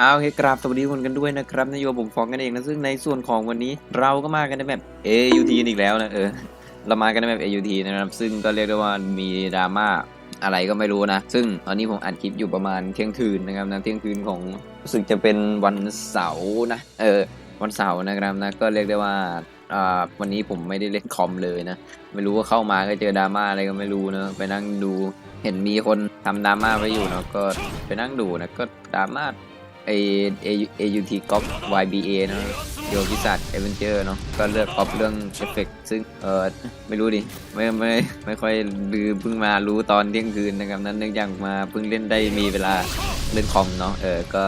เอาโอเคกราบสวัสดีคนกันด้วยนะครับนายโยผมฟองกันเองนะซึ่งในส่วนของวันนี้เราก็มากันในแบบ AUT อีกแล้วนะเออเรามากันในแบบ AUT นะครับซึ่งก็เรียกได้ว่ามีดราม่าอะไรก็ไม่รู้นะ ซึ่งตอนนี้ผมอัดคลิปอยู่ประมาณเที่ยงคืนนะครับนะเที่ยงคืนของรู้สึกจะเป็นวันเสาร์นะเออวันเสาร์นะครับนะก็เรียกได้ว่าอ่าวันนี้ผมไม่ได้เล่นคอมเลยนะ ไม่รู้ว่าเข้ามาก็เจอดราม่าอะไรก็ไม่รู้นะไปนั่งดูเห็นมีคนทำดราม่าไว้อยู่เนาะก็ไปนั่งดูนะก็ดราม่า ไอเอเอยูทีก๊อป YBA นาะโยกิสัตเอเวนเจอร์เนาะก็เลือกก๊อปเรื่องเอฟเฟกซึ่งเออไม่รู้ดิ ไม่ไม่ไม่ค่อยลือเพิ่งมารู้ตอนเที่ยงคืนนะครับ นั้นเนื่องจากมาเพิ่งเล่นได้มีเวลาเล่นคอมเนาะเออก็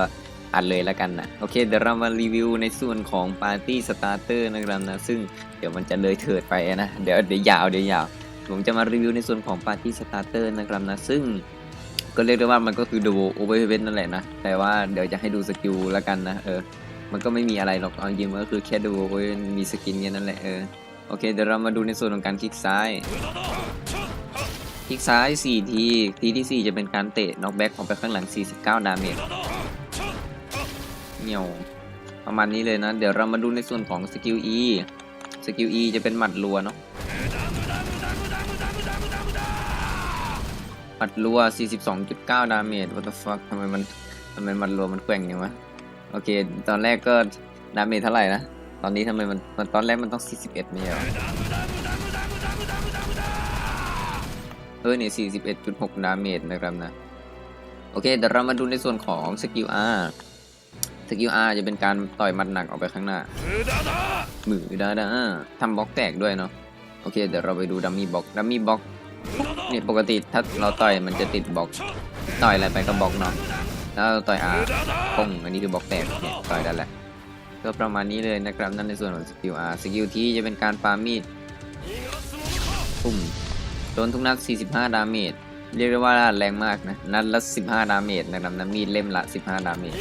อัดเลยแล้วกันนะโอเคเดี๋ยวเรามารีวิวในส่วนของปาร์ตี้สตาร์เตอร์นะครับนะซึ่งเดี๋ยวมันจะเลยเถิดไปนะ เดี๋ยวเดี๋ยวยาวเดี๋ยวยาว ผมจะมารีวิวในส่วนของปาร์ตี้สตาร์เตอร์นะครับนะซึ่ง ก็เรียกได้ว่ามันก็คือดูโอเวอร์เวนนั่นแหละนะ แต่ว่าเดี๋ยวจะให้ดูสกิลแล้วกันนะ เออ มันก็ไม่มีอะไรหรอกเอาจริงมันก็คือแค่ดูโอเวอร์มีสกินแค่นั้นแหละ เออ โอเค เดี๋ยวเรามาดูในส่วนของการคลิกซ้าย คลิกซ้าย 4 ที ทีที่ 4 จะเป็นการเตะน็อกแบ็กออกไปข้างหลัง 49 ดาเมจเหนียวประมาณนี้เลยนะ เดี๋ยวเรามาดูในส่วนของสกิล E สกิล E จะเป็นหมัดรัวเนาะ มัดรัว 42.9 ดาเมจ what the fuck ทำไมมันทำไมมัดรัวมันแกว่งอย่างวะ โอเค ตอนแรกก็ดาเมจเท่าไหร่นะ ตอนนี้ทำไมมันมันตอนแรกมันต้อง 41ไม่ใช่เหรอเออเนี่ย41.6 ดาเมจนะครับนะ โอเค เดี๋ยวเรามาดูในส่วนของสกิล R สกิล R จะเป็นการต่อยมัดหนักออกไปข้างหน้า มือดาดาทำบล็อกแตกด้วยเนาะ โอเค เดี๋ยวเราไปดูดัมมี่บล็อก ดัมมี่บล็อก นี่ปกติถ้าเราต่อยมันจะติดบล็อกต่อยอะไรไปก็บล็อกเนาะแล้วเราต่อยอาปงอันนี้คือบล็อกแตกเนี่ยต่อยได้แหละก็ประมาณนี้เลยนะครับนั่นในส่วนของสกิลอาสกิลที่จะเป็นการปามีดปุ่มโดนทุกนัด 45 ดาเมจเรียกได้ว่าแรงมากนะ นัดละ 15 ดาเมจนะครับนะมีดเล่มละ 15 ดาเมจ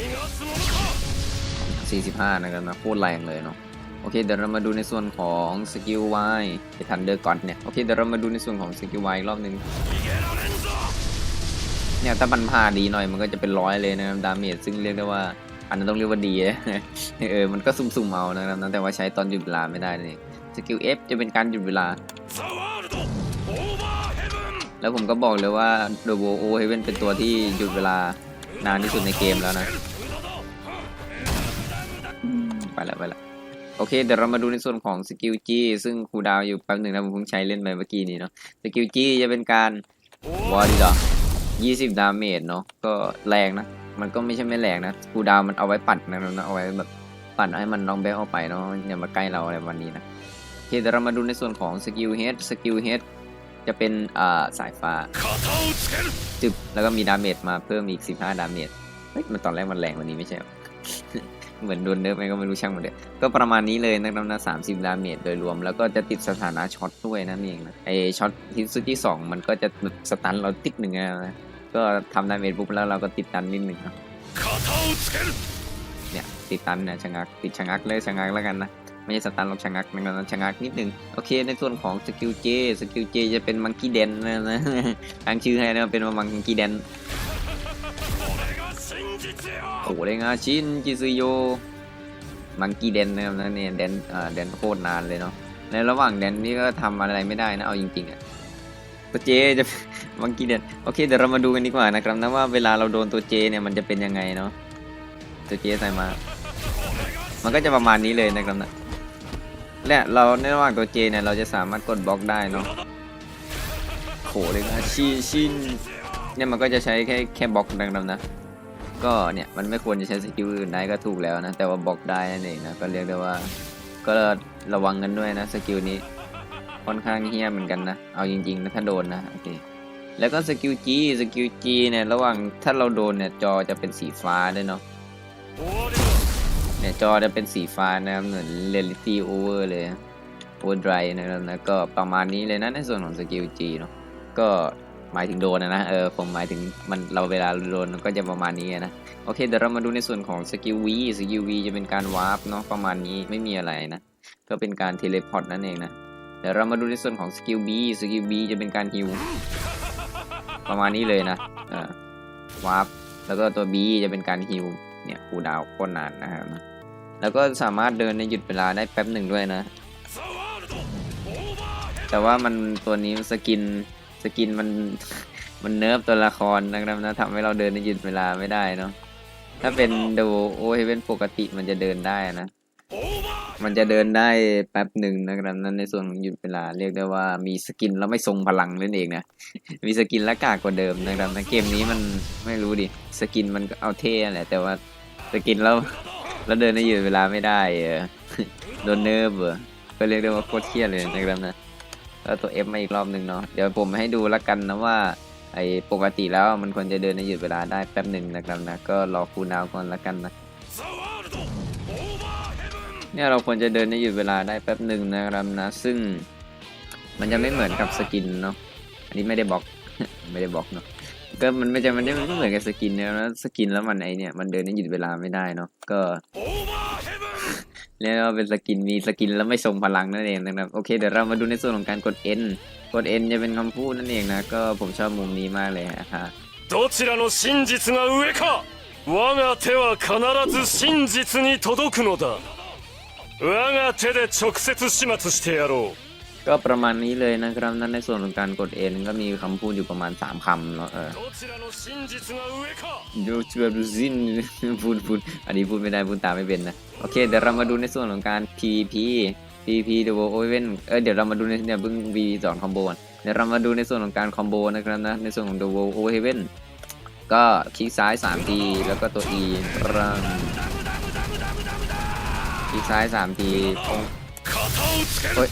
45 นะครับนะโคตรแรงเลยเนาะ โอเคเดี๋ยวเรามาดูในส่วนของสกิล Y ไอทันเดอร์ก่อนเนี่ยโอเคเดี๋ยวเรามาดูในส่วนของสกิล Y อีกรอบหนึงเนี่ยถ้ามันพาดีหน่อยมันก็จะเป็นร้อยเลยนะครับดาเมจซึ่งเรียกได้ว่าอันนั้นต้องเรียกว่าดีเออมันก็ซุ่มๆเอานะครับนะแต่ว่าใช้ตอนหยุดเวลาไม่ได้นี่สกิล F จะเป็นการหยุดเวลา แล้วผมก็บอกเลยว่า The w o h e a v e n เป็นตัวที่หยุดเวลานานที่สุดในเกมแล้วนะ ไปแล้วไปแล้ว โอเคเดี๋ยวเรามาดูในส่วนของสกิล G ซึ่งครูดาวอยู่แป๊บหนึ่งนะผมเพิ่งใช้เล่นไปเมื่อกี้นี้เนาะสกิล G จะเป็นการวอร์ดีดอ20ดาเมจเนาะก็แรงนะ มันก็ไม่ใช่ไม่แรงนะครูดาวมันเอาไว้ปัดนะนะเอาไว้แบบปัดให้มันน้องแบ็คออกไปเนาะอย่ามาใกล้เราอะไรวันนี้นะโอเคเดี๋ยวเรามาดูในส่วนของสกิล H สกิล H จะเป็นอ่าสายฟ้าจึบแล้วก็มีดาเมจมาเพิ่มอีก 15 ดาเมจเฮ้ยมันตอนแรกมันแรงกวันนี้ไม่ใช่ เหมือนโดนเนิร์ฟไปก็ไม่รู้ช่างมันเด็ก็ประมาณนี้เลยนะครับนะ30ดาเมจโดยรวม แล้วก็จะติดสถานะช็อตด้วยนั่นเองนะไอช็อตที่สุดที่2มันก็จะสตันเราติ๊กหนึ่งนะก็ทำดาเมจปุ๊บแล้วเราก็ติดตันนิดหนึ่งเนอะเนี่ยติดตันเนี่ยชะงักติดชะงักเลยชะงักแล้วกันนะไม่ใช่สตันหรอกชะงักนะครับนะชะงักนิดนึงโอเค ในส่วนของสกิลเจสกิลเจจะเป็นมังกี้เดนนะนะตั้งชื่อให้นะเป็นมังกี้เดน โอ้ได้งาชินจิซุโยมังกี้เดนนะครับนะเนี่ยเดนเอ่าเดนโคตรนานเลยเนาะในระหว่างเดนนี่ก็ทำอะไรไม่ได้นะเอาจริงๆอะตัวเจจะมังกี้เดนโอเคเดี๋ยวเรามาดูกันดีกว่านะครับนะว่าเวลาเราโดนตัวเจเนี่ยมันจะเป็นยังไงเนาะตัวเจใส่มา มันก็จะประมาณนี้เลยนะครับนะและเราในระหว่างตัวเจเนี่ยเราจะสามารถกดบล็อกได้เนาะโขเลยนะชิชินเนี่ยมันก็จะใช้แค่แค่บล็อกดังๆนะ ก็เนี่ยมันไม่ควรจะใช้สกิลอื่นได้ก็ถูกแล้วนะ แต่ว่าบล็อกได้นั่นเองนะก็เรียกได้ว่า ก็ระวังกันด้วยนะสกิลนี้ค่อนข้างเฮี้ยเหมือนกันนะ เอาจริงๆนะถ้าโดนนะโอเคแล้วก็สกิลจีสกิลจีเนี่ยระหว่างถ้าเราโดนเนี่ยจอจะเป็นสีฟ้าด้วยเนาะเนี่ยจอจะเป็นสีฟ้านะครับเหมือน Reality Over เลย Overdrive นะครับนะก็ประมาณนี้เลยนะในส่วนของสกิล G เนาะก็ หมายถึงโดนนะนะเออผมหมายถึงมันเราเวลาโดนมันก็จะประมาณนี้นะ โอเคเดี๋ยวเรามาดูในส่วนของสกิล V สกิล V จะเป็นการวาร์ปเนาะประมาณนี้ไม่มีอะไรนะ ก็เป็นการเทเลพอร์ตนั่นเองนะเดี๋ยวเรามาดูในส่วนของสกิล B สกิล B จะเป็นการฮิวประมาณนี้เลยนะเออวาร์ปแล้วก็ตัว B จะเป็นการฮิวเนี่ยคูดาวโคตรนานนะครับแล้วก็สามารถเดินในหยุดเวลาได้แป๊บหนึ่งด้วยนะ แต่ว่ามันตัวนี้สกิน สกินมันมันเนิร์ฟตัวละครนะครับนะทำให้เราเดินในหยุดเวลาไม่ได้เนาะถ้าเป็นดูโอเฮเว่นปกติมันจะเดินได้นะ มันจะเดินได้แป๊บหนึ่งนะครับนั่นในส่วนของหยุดเวลาเรียกได้ว่ามีสกินแล้วไม่ทรงพลังนั่นเองนะ มีสกินและกากกว่าเดิมนะครับในะเกมนี้มันไม่รู้ดิสกินมันก็เอาเท่แหละแต่ว่าสกินแล้วแล้วเดินในหยุดเวลาไม่ได้เออโดนเนิร์ฟเออก็เรียกได้ว่าโคตรเครียดเลยนะครับนะ แล้วตัว F มาอีกรอบหนึ่งเนาะเดี๋ยวผมให้ดูละกันนะว่าไอ้ปกติแล้วมันควรจะเดินในหยุดเวลาได้แป๊บหนึ่งนะครับนะก็รอคูลดาวน์ก่อนละกันนะเนี่ยเราควรจะเดินในหยุดเวลาได้แป๊บหนึ่งนะครับนะ ซึ่งมันจะไม่เหมือนกับสกินเนาะอันนี้ไม่ได้บอกไม่ได้บอกเนาะก็มันไม่จะมันไม่เหมือนกับสกินเนี่ยนะสกินแล้วมันไอเนี่ยมันเดินในหยุดเวลาไม่ได้เนาะก็ เรียกว่าเป็นสกินมีสกินแล้วไม่ทรงพลังนั่นเองนะครับโอเคเดี๋ยวเรามาดูในส่วนของการกด N กด N จะเป็นคำพูดนั่นเองนะก็ผมชอบมุมนี้มากเลยฮะ どちらの真実が上か我が手は必ず真実に届くのだ我が手で直接始末してやろう ก็ประมาณนี้เลยนะครับนั่นในส่วนของการกด N ก็มีคำพูดอยู่ประมาณสามคำเนาะเออ どちらの真実が上か ดูเชื่อดูซิน พูดพูดอันนี้พูดไม่ได้พูดตามไม่เป็นนะ โอเค เดี๋ยวเรามาดูในส่วนของการ PVP PVP Double Oven เออเดี๋ยวเรามาดูในเนี่ยเพิ่ง VV สอนคอมโบนเดี๋ยวเรามาดูในส่วนของการคอมโบนะครับนะในส่วนของ Double o v e n ก็คลิกซ้าย3ทีแล้วก็ตัว E รังคลิกซ้าย3ทีโอ้ย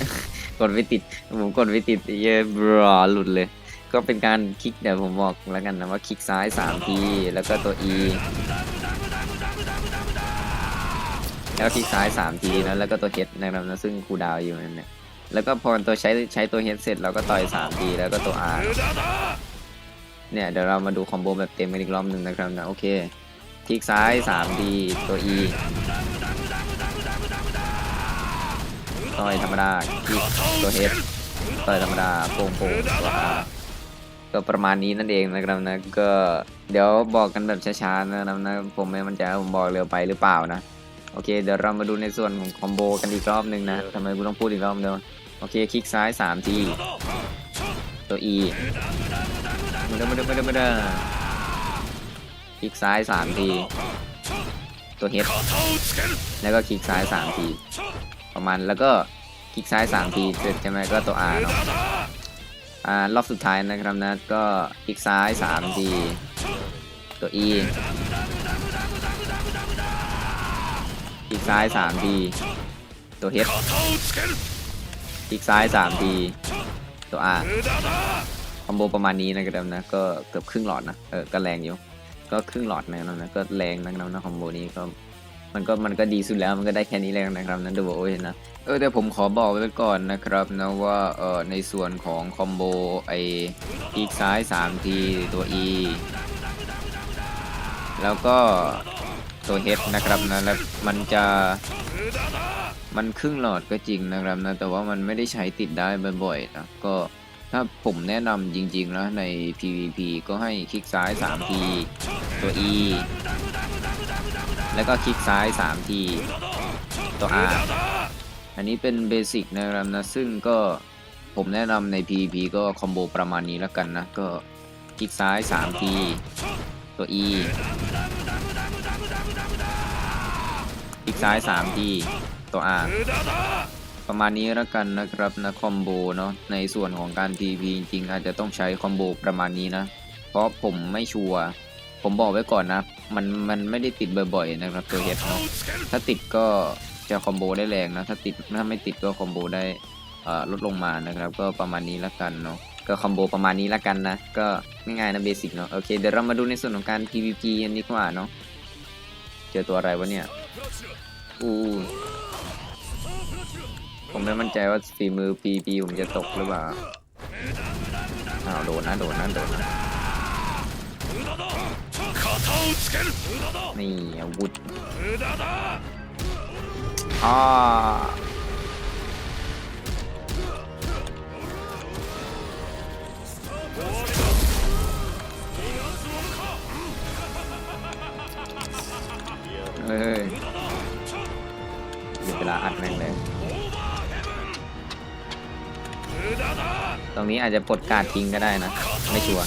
กดไม่ติด ผมกดไม่ติดเยบรอหลุดเลย ก็เป็นการคลิกเดี๋ยวผมบอกแล้วกันนะว่าคลิกซ้าย3ทีแล้วก็ตัว E แล้วคลิกซ้ายสามทีนะแล้วก็ตัวเฮดนะครับนะซึ่งคูดาวอยู่นั่นเนี่ยแล้วก็พอตัวใช้ใช้ตัวเฮดเสร็จเราก็ต่อยสามทีแล้วก็ตัวอาร์เนี่ยเดี๋ยวเรามาดูคอมโบแบบเต็มกันอีกรอบหนึ่งนะครับนะโอเคคลิกซ้ายสามทีตัวอีต่อยธรรมดาคลิกตัวเฮดต่อยธรรมดาโป่งโป่งตัวอาร์ก็ประมาณนี้นั่นเองนะครับนะก็เดี๋ยวบอกกันแบบช้าๆนะครับนะผมไม่มั่นใจผมบอกเร็วไปหรือเปล่านะ โอเคเดี๋ยวเรามาดูในส่วนของคอมโบกันอีกรอบหนึ่งนะทำไมกูต้องพูดอีกรอบเดียวโอเคคลิกซ้าย 3 ที ตัว E มาเด้อม่ได้ไม่ได้ไม่ได้คลิกซ้าย 3 ที ตัว H แล้วก็คลิกซ้าย 3 ที ประมาณแล้วก็คลิกซ้าย 3 ทีเสร็จใช่ไหมก็ตัว R เนาะอ่ารอบสุดท้ายนะครับนะก็คลิกซ้าย 3 ที ตัว E คลิกซ้าย3ทีตัวเฮดคลิกซ้าย3ทีตัวอาคอมโบประมาณนี้นะครับนะก็เกือบครึ่งหลอดนะเออก็แรงอยู่ก็ครึ่งหลอดนะครับนะก็แรงนะครับนะคอมโบนี้ก็มันก็มันก็ดีสุดแล้วมันก็ได้แค่นี้แล้วนะครับนั้ะดูโอ้ยนะเออแต่ผมขอบอกไว้ก่อนนะครับนะว่าเออในส่วนของคอมโบไออีกซ้าย3ทีตัว E แล้วก็ ตัวเฮดนะครับนะแล้วมันจะมันครึ่งหลอดก็จริงนะครับนะแต่ว่ามันไม่ได้ใช้ติดได้บ่อยๆนะก็ถ้าผมแนะนำจริงๆนะใน PVP ก็ให้คลิกซ้าย 3 ที ตัว E แล้วก็คลิกซ้าย 3 ที ตัว R อันนี้เป็นเบสิกนะครับนะซึ่งก็ผมแนะนำใน PVP ก็คอมโบประมาณนี้แล้วกันนะ ก็คลิกซ้าย 3 ที ตัว E คลิกซ้าย 3 ที ตัว R ประมาณนี้แล้วกันนะครับนะคอมโบเนาะในส่วนของการ TP จริงๆอาจจะต้องใช้คอมโบประมาณนี้นะ เพราะผมไม่ชัวร์ผมบอกไว้ก่อนนะ มันมันไม่ได้ติดบ่อยๆนะครับตัวเฮดนะถ้าติดก็จะคอมโบได้แรงนะ ถ้าติดถ้าไม่ติดก็คอมโบได้ลดลงมานะครับ ก็ประมาณนี้แล้วกันเนาะ ก็คอมโบประมาณนี้ละกันนะ ก็ง่ายๆนะเบสิกเนาะโอเคเดี๋ยวเรามาดูในส่วนของการ PVP กันดีกว่าเนาะเจอตัวอะไรวะเนี่ยอู้ผมไม่มั่นใจว่าฝีมือปีปีผมจะตกหรือเปล่าอ้าวโดนนะโดนนะโดนนะนี่อาวุธอ๋อ ตรงนี้อาจจะปลดการดทิ้งก็ได้นะ ไม่ชัวร์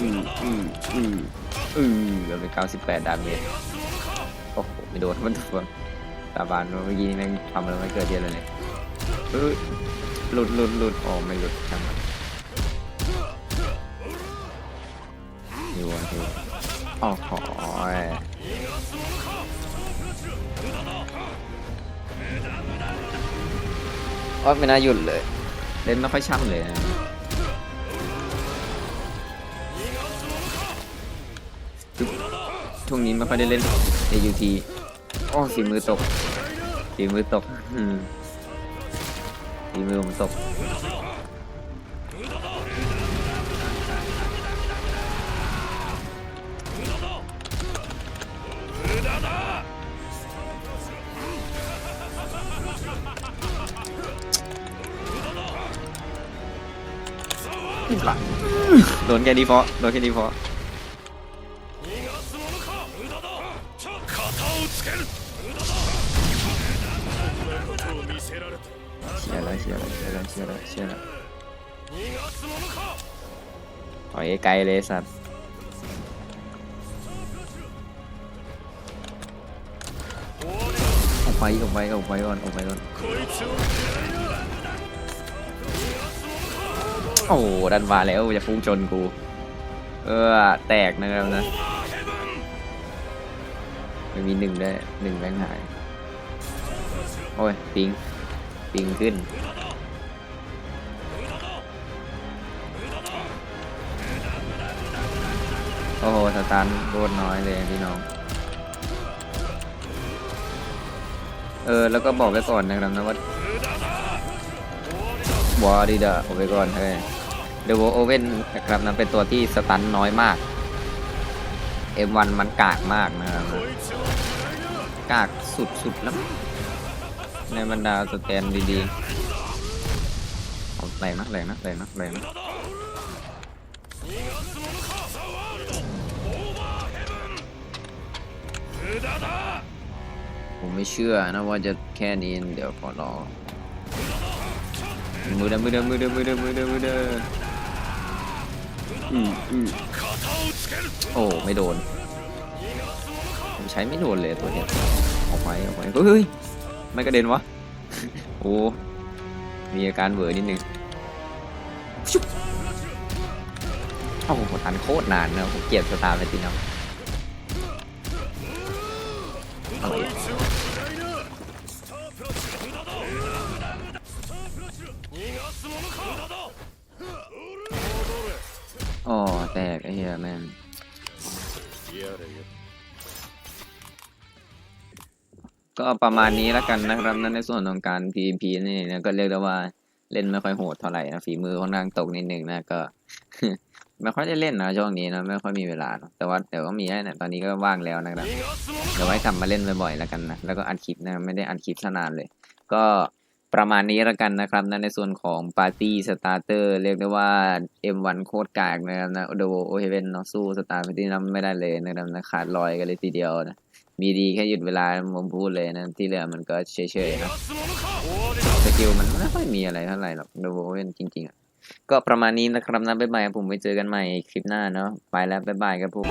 อืมอืมอืมอืมเหลือไปเก้าสิบแปดดาเมจโอ้โหไม่โดนมันตัวตาบานเมื่อกี้แม่งทำอะไรไม่เกิดเยอะเลยเนี่ยเอ้ยหลุดหลุดหลุดอ๋อไม่หลุดช่างมันอยู่อะอยู่อ๋อขอ อ๋อไม่น่าหยุดเลย เล่นไม่ค่อยช่ำเลยนะช่วงนี้ไม่ค่อยได้เล่น AUT โอ้ฝีมือตกฝีมือตกอืมฝีมือผมตก หลัโดนแกดีฟอโดนแกดีฟอเชียแล้วเชียแล้วเชียแล้วเชียแล้วเชียแล้วถอยไกลเลยสัตว์ออกไปออกไปออกไปก่อนออกไปก่อน โอ้โหดันมาแล้วจะพุ่งชนกู เออ แตกนะครับนะไม่มีหนึ่งได้วยหนึ่งแบงหาย โอ้ย ปิง ปิงขึ้น โอ้โห สตาร์โคตรน้อยเลยพี่น้อง เออ แล้วก็บอกไว้ก่อนนะครับนะว่าวอดีดอร์บอกไว้ก่อนเฮ้ย เดวโอเว่นนะครับนั้นเป็นตัวที่สตันน้อยมาก M1 มันกากมากนะครับกากสุดๆแล้วในบรรดาสแกนดีๆแรงนะแรงนะแรงนะแรงนะผมไม่เชื่อนะว่าจะแค่นี้เดี๋ยวขอรอมือเดิมมือเดิมมือเดิมมือเดิมมือเดิมมือเดิม โอ้ไม่โดน ผมใช้ไม่โดนเลยตัวเนี้ยออกไปออกไปเฮ้ยไม่กระเด็นวะโอ้มีอาการเบื่อนิดนึงโอ้โหทันโคตรนานนะผมเกลียดสตาร์แมตินาะ ตกไอ้เหี้ยแม่ก็ประมาณนี้แล้วกันนะครับนั่นในส่วนของการ PVP นี่นะก็เรียกได้ว่าเล่นไม่ค่อยโหดเท่าไหร่นะฝีมือค่อนข้างตกนิดนึงนะก็ ไม่ค่อยได้เล่นนะช่วงนี้นะไม่ค่อยมีเวลาแต่ว่าเดี๋ยวก็มีแน่ตอนนี้ก็ว่างแล้วนะครับเดี๋ยวไว้กลับมาเล่นบ่อยๆแล้วกันนะแล้วก็อัดคลิปนะไม่ได้อัดคลิปนานเลย ก็ ประมาณนี้ละกันนะครับนะในส่วนของปาร์ตี้สตาร์เตอร์เรียกได้ว่า M1 โคตรกากนะครับนะโดโอเฮเวนเนาะสู้สตาร์ปาร์ตี้นั้นไม่ได้เลยนะครับนะขาดลอยกันเลยทีเดียวนะมีดีแค่หยุดเวลาผมพูดเลยนะ ที่เหลือมันก็เฉยๆนะสกิลมันไม่ค่อยมีอะไรเท่าไหร่หรอกโดโอเฮเวนจริงๆอะก็ประมาณนี้นะครับนะบ๊ายบายผมไปเจอกันใหม่คลิปหน้าเนาะไปแล้วบ๊ายบายครับผม